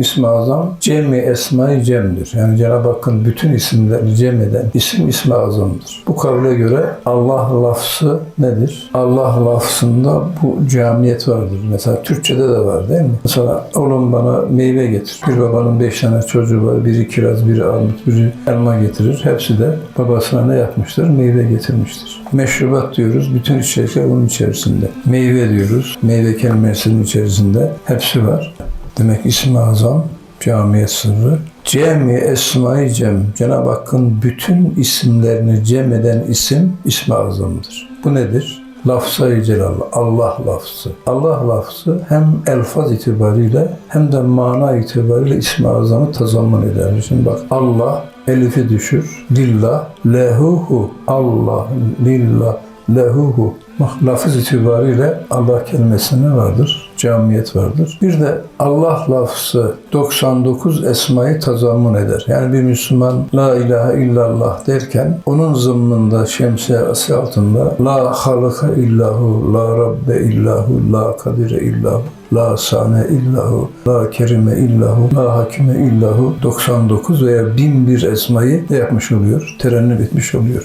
İsmi azam cemi esma-i cem'dir. Yani Cenab-ı Hakk'ın bütün isimlerini cem eden isim ismi azamdır. Bu kavle göre Allah lafzı nedir? Allah lafzında bu camiyet vardır. Mesela Türkçede de var değil mi? Mesela oğlum bana meyve getir. Bir babanın beş tane çocuğu var. Biri kiraz, biri armut, biri elma getirir. Hepsi de babasına ne yapmıştır? Meyve getirmiştir. Meşrubat diyoruz. Bütün içecekler bunun içerisinde. Meyve diyoruz. Meyve kelimesinin içerisinde hepsi var. Demek ismi azam, camiyet sırrı. Cemi esma-i cem. Cenab-ı Hakk'ın bütün isimlerini cem eden isim ismi azamdır. Bu nedir? Lafza-i celal, Allah lafzı. Allah lafzı hem elfaz itibariyle hem de mana itibariyle ismi azamı tazammun eder. Şimdi bak Allah, elifi düşür, lillah, lehuhu, Allah, lillah, lehuhu. Lafız itibariyle Allah kelimesine vardır, camiyet vardır. Bir de Allah lafzı 99 esmayı tazammun eder. Yani bir Müslüman La ilahe illallah derken onun zımmında şemsiyesi altında La halaka illahu, La rabbe illahu, La kadire illahu, La sane illahu, La kerime illahu, La hakime illahu 99 veya 1001 esmayı ne yapmış oluyor? Terennüm etmiş oluyor.